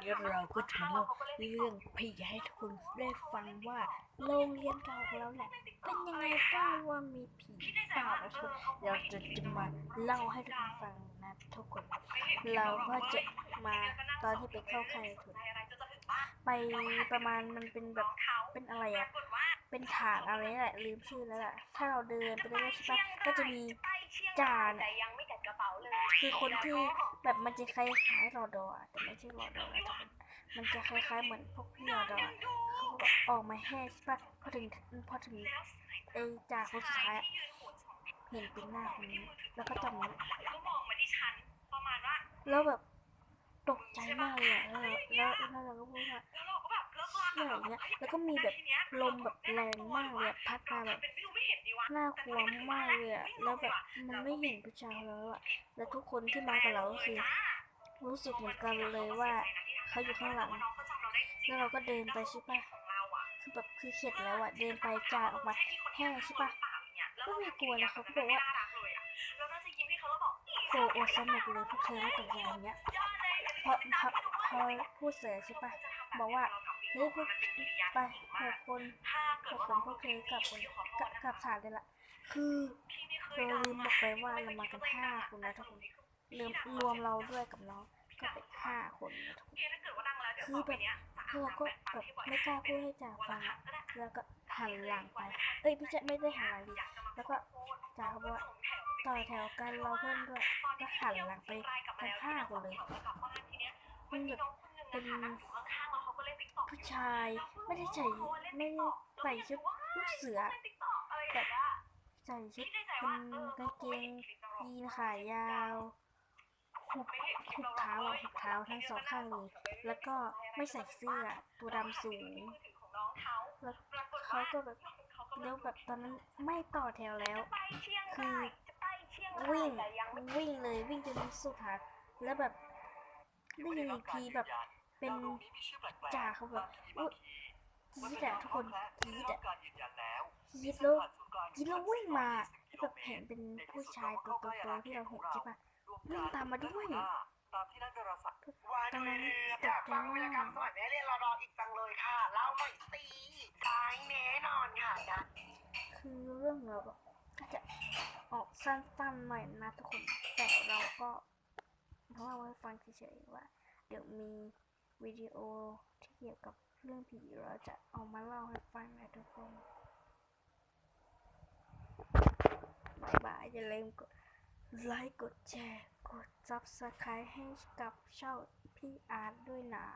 เดี๋ยวเราก็จะมาเล่าเรื่องผีให้ทุกคนได้ฟังว่าโรงเรียนเก่าของเราเนี่ยเป็นยังไงบ้างว่ามีผีเปล่านะทุกคนเราจะจะมาเล่าให้ทุกคนฟังนะทุกคน เราก็จะมาตอนที่ไปเข้าค่ายทุนไปประมาณมันเป็นแบบเป็นอะไรอะ เป็นฐานอะไรนี่แหละลืมชื่อแล้วแหละถ้าเราเดินไปเรื่อยๆใช่ปะก็จะมีจานอะยังไม่จัดกระเป๋าเลยคือคนที่แบบมันจะคล้ายๆรอดออะแต่ไม่ใช่รอดอนะทุกคนมันจะคล้ายๆเหมือนพวกพี่รอดออะเขาก็ออกมาแห่ใช่ปะพอถึงพอถึงไอ้จ่าคนสุดท้ายเห็นเป็นหน้าคนนี้แล้วก็จำมันก็มองมาที่ฉันประมาณว่าแล้วแบบตกใจมากเลยแล้วแล้วแล้วเราก็พูดว่า แล้วเราก็แบบเลิกลากเชี่ยอย่างเงี้ย แล้วก็มีแบบลมแบบแรงมากเลยอะพัดมาแบบน่ากลัวมากเลยอะแล้วแบบมันไม่เห็นผู้ชายแล้วอะแล้วทุกคนที่มากับเราก็คือรู้สึกเหมือนกันเลยว่าเขาอยู่ข้างหลัง แล้วเราก็เดินไปใช่ปะคือแบบคือเข็ดแล้วอะเดินไปจานออกมาแห้ใช่ปะก็ไม่กลัวแล้วเขาก็บอกว่าแล้วน่าจะยิ้มาแล้วบอกโกโอสนุกเลยพวกเธอไม่ตกใจอย่างเงี้ยพอพอพอพูดเสร็จใช่ปะ บอกว่าเฮ้ยพวกไปหกคนถ้าเกิหดกคนพวกเธอกลับคนกลับกลับฐานเลยละคือเราลืมบอกไปว่าเรามากันห้าคนนะทุกคนลืมรวมเราด้วยกับน้องก็เป็นห้าคนนะทุกคนถ้าเกิดว่าดังแล้วเดี๋ยวคือต่อแบไปบเนี้ยเราก็แบบไม่กล้าพูดให้จ่าฟังอะแล้วก็หันหลังไป เอ้ยไม่ใช่ไม่ได้หันหลังดิแล้วก็จ่าเขาบอกว่าต่อแถวกันเราเพื่อนด้วยก็หันหลังไปกันห้าคนเลยมันแบบเป็น ผู้ชายไม่ได้ใส่ไม่ได้ใส่ชุดลูกเสือแบบใส่ชุดเป็นกางเกงยีนขายาวหุบหุบเท้าอะหุบเท้าทั้งสองข้างเลยแล้วก็ไม่ใส่เสื้อตัวดำสูงแล้วเขาก็แบบแล้วแบบตอนนั้นไม่ต่อแถวแล้ว คือวิ่งวิ่งเลยวิ่งจนสุดทางแล้วแบบได้ยินอีกทีแบบ เป็นจ่าเขาแบบอุ๊ยกรีดอะทุกคนกรีดอะกรีดแล้วกรีดแล้ววิ่งมาแล้วแบบเห็นเป็นผู้ชายตัวโตๆที่เราเห็นใช่ปะวิ่งตามมาด้วยตามที่นั่นดาราศาสตร์ตอนนั้นตอยากกใจฟังวิรกรมารมกสมัยแม่เรียนรอดออีกจังเลยค่ะเล่าหน่อยสิตายแน่นอนค่ะนะคือเรื่องเราแบบก็จะออกสั้นๆหน่อยนะทุกคนแต่เราก็เล่าให้ฟังเฉยๆว่า เดี๋ยวมี วิดีโอที่เกี่ยวกับเรื่องผีเราจะเอามาเล่าให้ฟังนะทุกคนบายบายอย่าลืมกดไลค์กดแชร์ กด subscribe ให้กับช่องพี่อาร์ตด้วยนะ